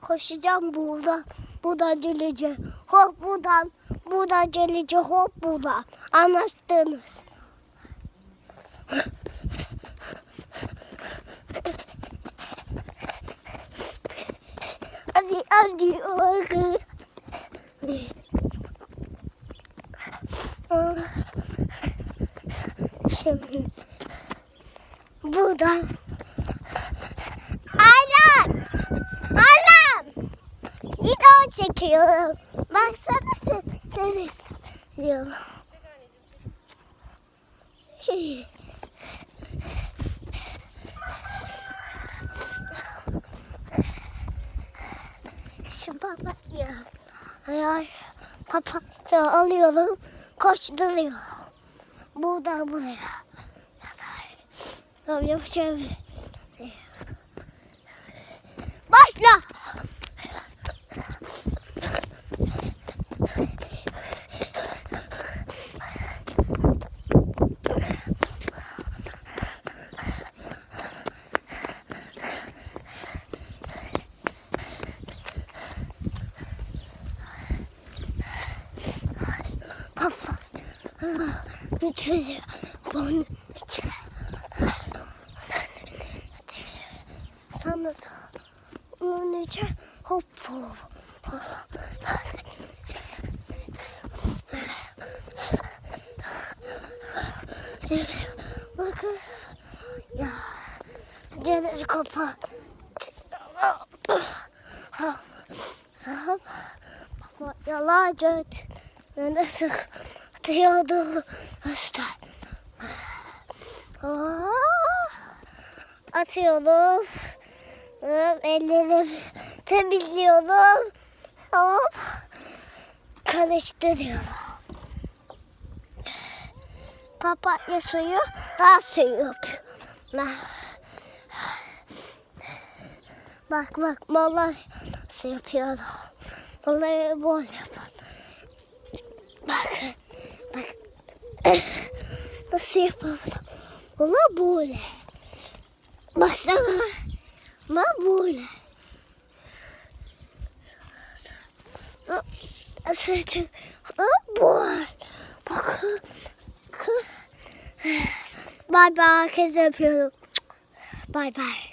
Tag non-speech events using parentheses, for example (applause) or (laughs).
Koşacağım buradan. Buradan geleceğim. Hop buradan. Buradan geleceğim. Hop buradan. Anlaştınız. Hadi hadi. hadi. Şimdi buradan. Aynen. Video çekiyorum. Baksana sen. Evet. Diyorum. Şu papatya. Ay ay. Papatya alıyorum. Koşturuyor. Buradan buraya. Tamam yapacağım. Başla. Lütfen. Bana lütfen. Sana onun için hop hop. Bakın. Ya. Cennet kapat. Sam. Yalancı. Ben sık atıyordu. Hasta. Aa, Atıyorum. Ellerimi temizliyorum. Hop. Karıştırıyorum. Papatya suyu daha suyu yapıyor. Nah. Bak bak mallar nasıl yapıyor. Malları bol yapar. Bakın. (laughs) Nasıl yapalım? Mallar böyle. Baksana. Mallar böyle. Sırtım. Böyle. Bakın. Bay bay. Herkese öpüyorum. Bay bay.